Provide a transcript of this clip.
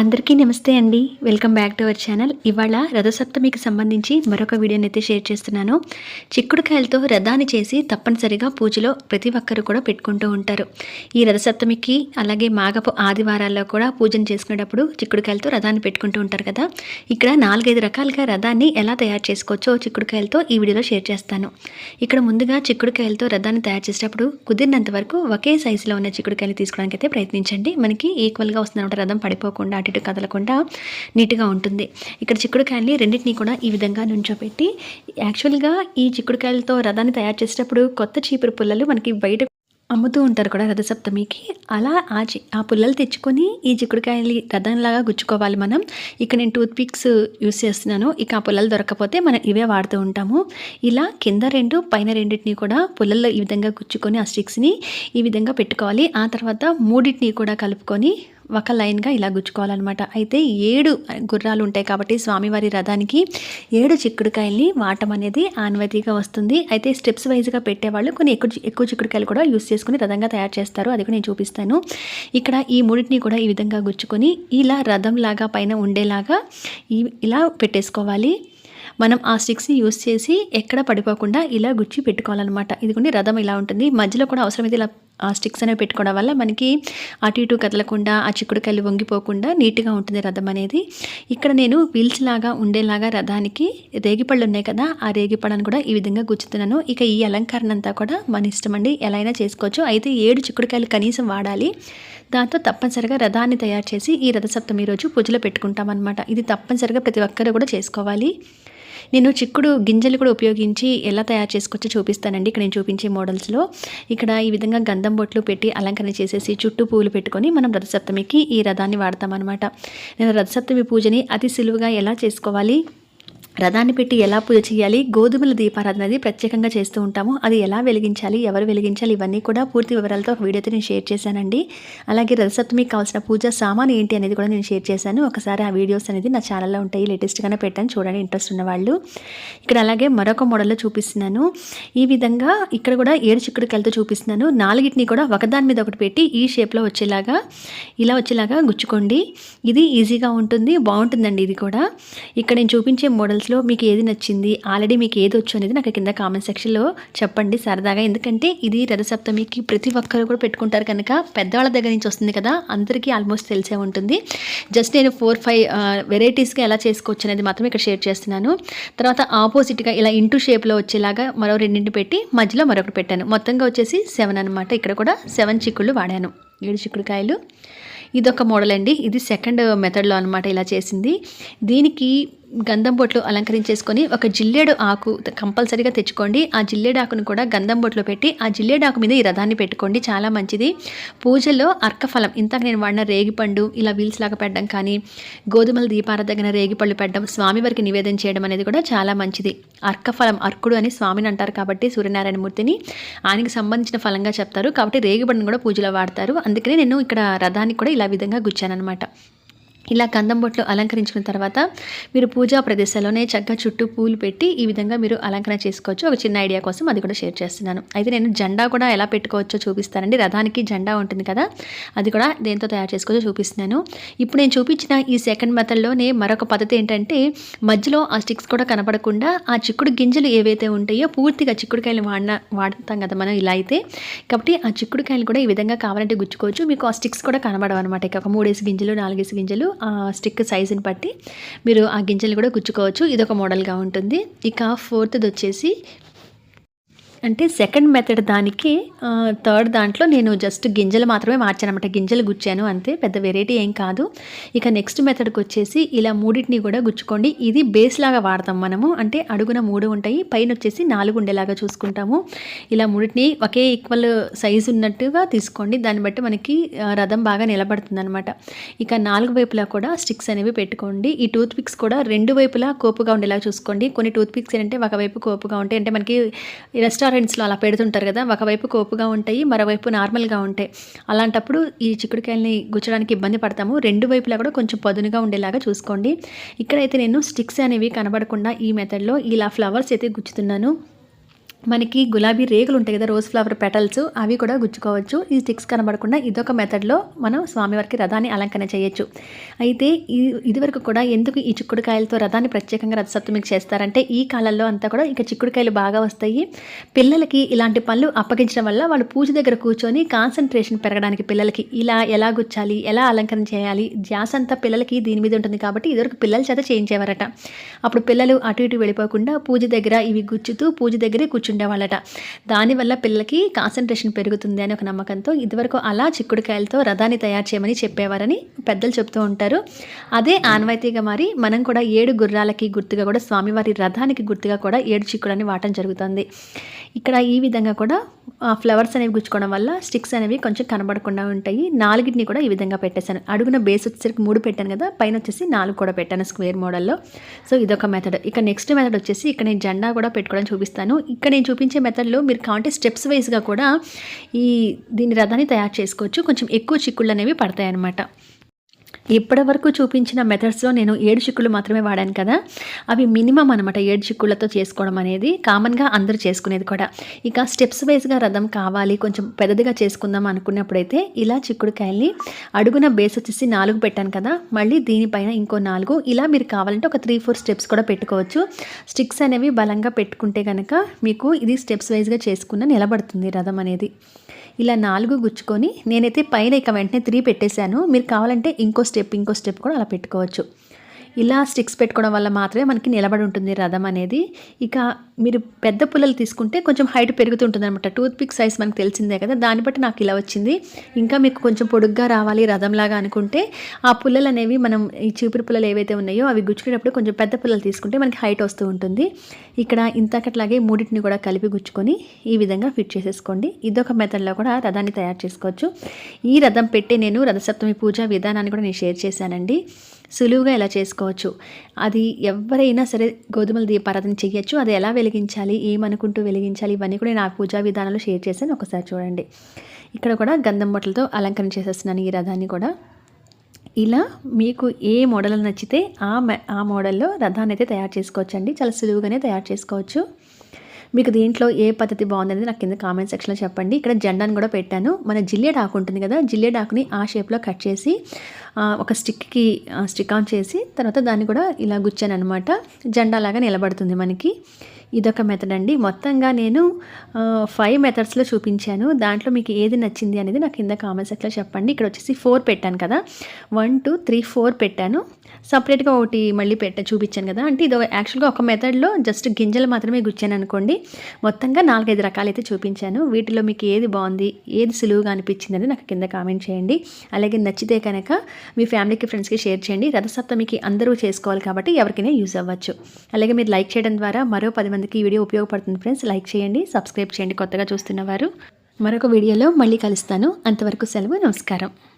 అందరికీ నమస్తే అండి. Welcome back to our channel. ఇవాళ రథసప్తమికి సంబంధించి మరొక వీడియోని అయితే షేర్ చేస్తున్నాను. చిక్కుడుకాయలతో రథాన్ని చేసి తప్పనిసరిగా పూజలో ప్రతి ఒక్కరు కూడా పెట్టుకుంటూ ఉంటారు. ఈ రథసప్తమికి అలాగే మాగపు ఆదివారాల్లో కూడా పూజను చేసుకునేటప్పుడు చిక్కుడుకాయలతో రథాన్ని పెట్టుకుంటూ ఉంటారు కదా. ఇక్కడ నాలుగైదు రకాలుగా రథాన్ని ఎలా తయారు చేసుకోవచ్చో చిక్కుడుకాయలతో ఈ వీడియోలో షేర్ చేస్తాను. ఇక్కడ ముందుగా చిక్కుడుకాయలతో రథాన్ని తయారు చేసేటప్పుడు కుదిరినంత వరకు ఒకే సైజులో ఉన్న చిక్కుడుకాయలు తీసుకోవడానికి అయితే ప్రయత్నించండి. మనకి ఈక్వల్గా వస్తున్న రథం పడిపోకుండా అటు కదలకుండా నీట్గా ఉంటుంది. ఇక్కడ చిక్కుడుకాయల్ని రెండింటినీ కూడా ఈ విధంగా నుంచోబెట్టి యాక్చువల్గా ఈ చిక్కుడుకాయలతో రథాన్ని తయారు చేసేటప్పుడు కొత్త చీపురు పుల్లలు మనకి బయట అమ్ముతూ ఉంటారు కూడా రథసప్తమికి. అలా ఆ చి ఆ పుల్లలు తెచ్చుకొని ఈ చిక్కుడుకాయలు రథంలాగా గుచ్చుకోవాలి మనం. ఇక్కడ నేను టూత్ పిక్స్ యూస్ చేస్తున్నాను. ఇక ఆ పుల్లలు దొరకకపోతే మనం ఇవే వాడుతూ ఉంటాము. ఇలా కింద రెండు పైన రెండింటిని కూడా పుల్లల్లో ఈ విధంగా గుచ్చుకొని ఆ స్టిక్స్ని ఈ విధంగా పెట్టుకోవాలి. ఆ తర్వాత మూడింటిని కూడా కలుపుకొని ఒక లైన్గా ఇలా గుచ్చుకోవాలన్నమాట. అయితే ఏడు గుర్రాలు ఉంటాయి కాబట్టి స్వామివారి రథానికి ఏడు చిక్కుడుకాయల్ని వాటం అనేది ఆన్వతిగా వస్తుంది. అయితే స్టెప్స్ వైజ్గా పెట్టేవాళ్ళు కొన్ని ఎక్కువ ఎక్కువ చిక్కుడుకాయలు కూడా యూస్ చేసుకుని రథంగా తయారు చేస్తారు. అది కూడా నేను చూపిస్తాను. ఇక్కడ ఈ మూడింటిని కూడా ఈ విధంగా గుచ్చుకొని ఇలా రథం లాగా పైన ఉండేలాగా ఈ ఇలా పెట్టేసుకోవాలి. మనం ఆ స్టిక్స్ని యూస్ చేసి ఎక్కడ పడిపోకుండా ఇలా గుచ్చి పెట్టుకోవాలన్నమాట. ఇది కొన్ని రథం ఇలా ఉంటుంది. మధ్యలో కూడా అవసరమైతే ఇలా ఆ స్టిక్స్ అనేవి పెట్టుకోవడం వల్ల మనకి అటు ఇటు కదలకుండా ఆ చిక్కుడుకాయలు వంగిపోకుండా నీట్గా ఉంటుంది రథం అనేది. ఇక్కడ నేను వీల్స్ లాగా ఉండేలాగా రథానికి రేగిపళ్ళు ఉన్నాయి కదా ఆ రేగిపళ్ళను కూడా ఈ విధంగా గుచ్చుతున్నాను. ఇక ఈ అలంకరణ అంతా కూడా మన ఇష్టం అండి. ఎలా అయినా చేసుకోవచ్చు. అయితే ఏడు చిక్కుడుకాయలు కనీసం వాడాలి. దాంతో తప్పనిసరిగా రథాన్ని తయారు చేసి ఈ రథసప్తమి రోజు పూజలో పెట్టుకుంటాం అనమాట ఇది తప్పనిసరిగా ప్రతి ఒక్కరు కూడా చేసుకోవాలి. నేను చిక్కుడు గింజలు కూడా ఉపయోగించి ఎలా తయారు చేసుకోవచ్చో చూపిస్తానండి. ఇక్కడ నేను చూపించే మోడల్స్లో ఇక్కడ ఈ విధంగా గంధం బొట్లు పెట్టి అలంకరణ చేసేసి చుట్టూ పూలు పెట్టుకొని మనం రథసప్తమికి ఈ రథాన్ని వాడతామన్నమాట. నేను రథసప్తమి పూజని అతి సులువుగా ఎలా చేసుకోవాలి? రథాన్ని పెట్టి ఎలా పూజ చేయాలి? గోధుమల దీపారాధన అది ప్రత్యేకంగా చేస్తూ ఉంటాము. అది ఎలా వెలిగించాలి? ఎవరు వెలిగించాలి? ఇవన్నీ కూడా పూర్తి వివరాలతో వీడియోతో నేను షేర్ చేశానండి. అలాగే రథసప్తమికి కావాల్సిన పూజ సామాన్ ఏంటి అనేది కూడా నేను షేర్ చేశాను. ఒకసారి ఆ వీడియోస్ అనేది నా ఛానల్లో ఉంటాయి. లేటెస్ట్గానే పెట్టాను. చూడండి ఇంట్రెస్ట్ ఉన్నవాళ్ళు. ఇక్కడ అలాగే మరొక మోడల్లో చూపిస్తున్నాను. ఈ విధంగా ఇక్కడ కూడా ఏడు చిక్కుడుకాయలతో చూపిస్తున్నాను. నాలుగిటిని కూడా ఒకదాని మీద ఒకటి పెట్టి ఈ షేప్లో వచ్చేలాగా ఇలా వచ్చేలాగా గుచ్చుకోండి. ఇది ఈజీగా ఉంటుంది. బాగుంటుందండి ఇది కూడా. ఇక్కడ నేను చూపించే మోడల్స్ లో మీకు ఏది నచ్చింది? ఆల్రెడీ మీకు ఏది వచ్చు అనేది నాకు కింద కామెంట్ సెక్షన్లో చెప్పండి సరదాగా. ఎందుకంటే ఇది రథసప్తమికి ప్రతి ఒక్కరు కూడా పెట్టుకుంటారు కనుక పెద్దవాళ్ళ దగ్గర నుంచి వస్తుంది కదా అందరికీ ఆల్మోస్ట్ తెలిసే ఉంటుంది. జస్ట్ నేను ఫోర్ ఫైవ్ వెరైటీస్గా ఎలా చేసుకోవచ్చు అనేది మాత్రం ఇక్కడ షేర్ చేస్తున్నాను. తర్వాత ఆపోజిట్గా ఇలా ఇంటూ షేప్లో వచ్చేలాగా మరో రెండింటి పెట్టి మధ్యలో మరొకటి పెట్టాను. మొత్తంగా వచ్చేసి సెవెన్ అనమాట ఇక్కడ కూడా సెవెన్ చిక్కుళ్ళు వాడాను. ఏడు చిక్కుడుకాయలు. ఇదొక మోడల్ అండి. ఇది సెకండ్ మెథడ్లో అనమాట ఇలా చేసింది. దీనికి గంధం బొట్లు అలంకరించేసుకొని ఒక జిల్లేడు ఆకు కంపల్సరీగా తెచ్చుకోండి. ఆ జిల్లేడు ఆకును కూడా గంధం బొట్లు పెట్టి ఆ జిల్లేడు ఆకు మీద ఈ రథాన్ని పెట్టుకోండి. చాలా మంచిది. పూజలో అర్కఫలం ఇంతకు నేను వాడిన రేగిపండు ఇలా వీల్స్ లాగా పెట్టడం కానీ గోధుమల దీపారాధన రేగిపళ్ళు పెట్టడం స్వామివారికి నివేదన చేయడం అనేది కూడా చాలా మంచిది. అర్కఫలం అర్కుడు అని స్వామిని అంటారు కాబట్టి సూర్యనారాయణమూర్తిని ఆయనకి సంబంధించిన ఫలంగా చెప్తారు. కాబట్టి రేగిపండును కూడా పూజలో వాడతారు. అందుకనే నేను ఇక్కడ రథానికి కూడా ఇలా విధంగా గుచ్చానమాట ఇలా కందం బొట్లు అలంకరించుకున్న తర్వాత మీరు పూజా ప్రదేశాల్లోనే చక్కగా చుట్టూ పూలు పెట్టి ఈ విధంగా మీరు అలంకరణ చేసుకోవచ్చు. ఒక చిన్న ఐడియా కోసం అది కూడా షేర్ చేస్తున్నాను. అయితే నేను జెండా కూడా ఎలా పెట్టుకోవచ్చో చూపిస్తానండి. రథానికి జెండా ఉంటుంది కదా అది కూడా దేంతో తయారు చేసుకోవచ్చో చూపిస్తున్నాను. ఇప్పుడు నేను చూపించిన ఈ సెకండ్ మెథడ్లోనే మరొక పద్ధతి ఏంటంటే మధ్యలో ఆ స్టిక్స్ కూడా కనపడకుండా ఆ చిక్కుడు గింజలు ఏవైతే ఉంటాయో పూర్తిగా చిక్కుడుకాయలు వాడిన వాడతాం కదా మనం ఇలా అయితే కాబట్టి ఆ చిక్కుడుకాయలు కూడా ఈ విధంగా కావాలంటే గుచ్చుకోవచ్చు. మీకు ఆ స్టిక్స్ కూడా కనబడవు అనమాట ఇక ఒక మూడేసి గింజలు నాలుగేసి గింజలు ఆ స్టిక్ సైజుని బట్టి మీరు ఆ గింజలు కూడా గుచ్చుకోవచ్చు. ఇదొక మోడల్గా ఉంటుంది. ఇక ఫోర్త్ది వచ్చేసి అంటే సెకండ్ మెథడ్ దానికి థర్డ్ దాంట్లో నేను జస్ట్ గింజలు మాత్రమే మార్చాను అనమాట గింజలు గుచ్చాను అంతే పెద్ద వెరైటీ ఏం కాదు. ఇక నెక్స్ట్ మెథడ్కి వచ్చేసి ఇలా మూడింటిని కూడా గుచ్చుకోండి. ఇది బేస్ లాగా వాడతాం మనము. అంటే అడుగున మూడు ఉంటాయి పైన వచ్చేసి నాలుగు ఉండేలాగా చూసుకుంటాము. ఇలా మూడింటిని ఒకే ఈక్వల్ సైజు ఉన్నట్టుగా తీసుకోండి. దాన్ని బట్టి మనకి రథం బాగా నిలబడుతుంది అనమాట ఇక నాలుగు వైపులా కూడా స్టిక్స్ అనేవి పెట్టుకోండి. ఈ టూత్ పిక్స్ కూడా రెండు వైపులా కోపుగా ఉండేలాగా చూసుకోండి. కొన్ని టూత్ పిక్స్ ఏంటంటే ఒకవైపు కోపుగా ఉంటాయి. అంటే మనకి రెస్టారెంట్ రెస్టారెంట్స్లో అలా పెడుతుంటారు కదా ఒకవైపు కోపుగా ఉంటాయి మరోవైపు నార్మల్గా ఉంటాయి. అలాంటప్పుడు ఈ చిక్కుడుకాయల్ని గుచ్చడానికి ఇబ్బంది పడతాము. రెండు వైపులా కూడా కొంచెం పదునుగా ఉండేలాగా చూసుకోండి. ఇక్కడైతే నేను స్టిక్స్ అనేవి కనబడకుండా ఈ మెథడ్లో ఇలా ఫ్లవర్స్ అయితే గుచ్చుతున్నాను. మనకి గులాబీ రేకులు ఉంటాయి కదా రోజ్ ఫ్లవర్ పెటల్స్ అవి కూడా గుచ్చుకోవచ్చు. ఈ స్టిక్స్ కనబడకుండా ఇదొక మెథడ్లో మనం స్వామివారికి రథాన్ని అలంకరణ చేయొచ్చు. అయితే ఈ ఇదివరకు కూడా ఎందుకు ఈ చిక్కుడుకాయలతో రథాన్ని ప్రత్యేకంగా రథసప్తమికి చేస్తారంటే ఈ కాలంలో అంతా కూడా ఇక చిక్కుడుకాయలు బాగా వస్తాయి. పిల్లలకి ఇలాంటి పనులు అప్పగించడం వల్ల వాళ్ళు పూజ దగ్గర కూర్చొని కాన్సన్ట్రేషన్ పెరగడానికి పిల్లలకి ఇలా ఎలా గుచ్చాలి ఎలా అలంకరణ చేయాలి ధ్యాస అంతా పిల్లలకి దీని మీద ఉంటుంది కాబట్టి ఇదివరకు పిల్లల చేత చేయించేవారట. అప్పుడు పిల్లలు అటు ఇటు వెళ్ళిపోకుండా పూజ దగ్గర ఇవి గుచ్చుతూ పూజ దగ్గరే కూర్చుండేవాళ్ళట. దానివల్ల పిల్లలకి కాన్సన్ట్రేషన్ పెరుగుతుంది అని ఒక నమ్మకంతో ఇదివరకు అలా చిక్కుడుకాయలతో రథాన్ని తయారు చేయమని చెప్పేవారని పెద్దలు చెప్తూ ఉంటారు. అదే ఆన్వాయితీగా మారి మనం కూడా ఏడు గుర్రాలకి గుర్తుగా కూడా స్వామివారి రథానికి గుర్తుగా కూడా ఏడు చిక్కుడని వాడటం జరుగుతుంది. ఇక్కడ ఈ విధంగా కూడా ఫ్లవర్స్ అనేవి గుచ్చుకోవడం వల్ల స్టిక్స్ అనేవి కొంచెం కనబడకుండా ఉంటాయి. నాలుగిటిని కూడా ఈ విధంగా పెట్టేశాను. అడుగున బేస్ వచ్చేసరికి మూడు పెట్టాను కదా పైన వచ్చేసి నాలుగు కూడా పెట్టాను స్క్వేర్ మోడల్లో. సో ఇదొక మెథడ్ ఇక నెక్స్ట్ మెథడ్ వచ్చేసి ఇక్కడ నేను జెండా కూడా పెట్టుకోవడం చూపిస్తాను. ఇక్కడ నేను చూపించే మెథడ్లో మీరు కావంటే స్టెప్స్ వైజ్గా కూడా ఈ దీని రథాన్ని తయారు చేసుకోవచ్చు. కొంచెం ఎక్కువ చిక్కుళ్ళు అనేవి పడతాయి అన్నమాట ఇప్పటి వరకు చూపించిన మెథడ్స్లో నేను ఏడు చిక్కులు మాత్రమే వాడాను కదా. అవి మినిమం అనమాట ఏడు చిక్కులతో చేసుకోవడం అనేది. కామన్గా అందరూ చేసుకునేది కూడా. ఇక స్టెప్స్ వైజ్గా రథం కావాలి కొంచెం పెద్దదిగా చేసుకుందాం అనుకున్నప్పుడైతే ఇలా చిక్కుడుకాయల్ని అడుగున బేస్ వచ్చేసి నాలుగు పెట్టాను కదా. మళ్ళీ దీనిపైన ఇంకో నాలుగు. ఇలా మీరు కావాలంటే ఒక త్రీ ఫోర్ స్టెప్స్ కూడా పెట్టుకోవచ్చు. స్టిక్స్ అనేవి బలంగా పెట్టుకుంటే కనుక మీకు ఇది స్టెప్స్ వైజ్గా చేసుకున్న నిలబడుతుంది రథం అనేది. ఇలా నాలుగు గుచ్చుకొని నేనైతే పైన ఇక వెంటనే త్రీ పెట్టేశాను. మీరు కావాలంటే ఇంకో స్టెప్ ఇంకో స్టెప్ కూడా అలా పెట్టుకోవచ్చు. ఇలా స్టిక్స్ పెట్టుకోవడం వల్ల మాత్రమే మనకి నిలబడి ఉంటుంది రథం అనేది. ఇక మీరు పెద్ద పుల్లలు తీసుకుంటే కొంచెం హైట్ పెరుగుతుంటుంది అనమాట టూత్ పిక్ సైజ్ మనకు తెలిసిందే కదా దాన్ని బట్టి నాకు ఇలా వచ్చింది. ఇంకా మీకు కొంచెం పొడుగ్గా రావాలి రథంలాగా అనుకుంటే ఆ పుల్లలు అనేవి మనం ఈ చీపురు పుల్లలు ఏవైతే ఉన్నాయో అవి గుచ్చుకునేటప్పుడు కొంచెం పెద్ద పుల్లలు తీసుకుంటే మనకి హైట్ వస్తూ ఉంటుంది. ఇక్కడ ఇంతకట్లాగే మూడింటిని కూడా కలిపి గుచ్చుకొని ఈ విధంగా ఫిట్ చేసేసుకోండి. ఇదొక మెథడ్లో కూడా రథాన్ని తయారు చేసుకోవచ్చు. ఈ రథం పెట్టి నేను రథసప్తమి పూజ విధానాన్ని కూడా నేను షేర్ చేశానండి. సులువుగా ఎలా చేసుకోవచ్చు? అది ఎవరైనా సరే గోధుమల దీపారాధన చేయొచ్చు అది ఎలా వెలిగించాలి? ఏమనుకుంటూ వెలిగించాలి? ఇవన్నీ కూడా నేను ఆ పూజా విధానంలో షేర్ చేశాను. ఒకసారి చూడండి. ఇక్కడ కూడా గంధం బొట్టలతో అలంకరణ చేసేస్తున్నాను ఈ రథాన్ని కూడా. ఇలా మీకు ఏ మోడల్ నచ్చితే ఆ ఆ మోడల్లో రథాన్ని అయితే తయారు చేసుకోవచ్చండి. చాలా సులువుగానే తయారు చేసుకోవచ్చు. మీకు దీంట్లో ఏ పద్ధతి బాగుందనేది నాకు కింద కామెంట్ సెక్షన్లో చెప్పండి. ఇక్కడ జెండాను కూడా పెట్టాను. మన జిల్లెడాకు ఉంటుంది కదా జిల్లెడాకుని ఆ షేప్లో కట్ చేసి ఒక స్టిక్కి స్టిక్ ఆన్ చేసి తర్వాత దాన్ని కూడా ఇలా గుచ్చాను అనమాట జెండాలాగా నిలబడుతుంది మనకి. ఇదొక మెథడ్ అండి. మొత్తంగా నేను ఫైవ్ మెథడ్స్లో చూపించాను. దాంట్లో మీకు ఏది నచ్చింది అనేది నాకు కింద కామెంట్ సెక్షన్లో చెప్పండి. ఇక్కడ వచ్చేసి ఫోర్ పెట్టాను కదా. వన్ టూ త్రీ ఫోర్ పెట్టాను. సపరేట్గా ఒకటి మళ్ళీ పెట్ట చూపించాను కదా. అంటే ఇది యాక్చువల్గా ఒక మెథడ్లో జస్ట్ గింజలు మాత్రమే గుచ్చాను అనుకోండి. మొత్తంగా నాలుగైదు రకాలైతే చూపించాను. వీటిలో మీకు ఏది బాగుంది ఏది సులువుగా అనిపించిందని నాకు కింద కామెంట్ చేయండి. అలాగే నచ్చితే కనుక మీ ఫ్యామిలీకి ఫ్రెండ్స్కి షేర్ చేయండి. రథసప్తమికి అందరూ చేసుకోవాలి కాబట్టి ఎవరికైనా యూజ్ అవ్వచ్చు. అలాగే మీరు లైక్ చేయడం ద్వారా మరో పది మందికి ఈ వీడియో ఉపయోగపడుతుంది ఫ్రెండ్స్. లైక్ చేయండి సబ్స్క్రైబ్ చేయండి కొత్తగా చూస్తున్నవారు మరొక వీడియోలో మళ్ళీ కలుస్తాను. అంతవరకు సెలవు నమస్కారం.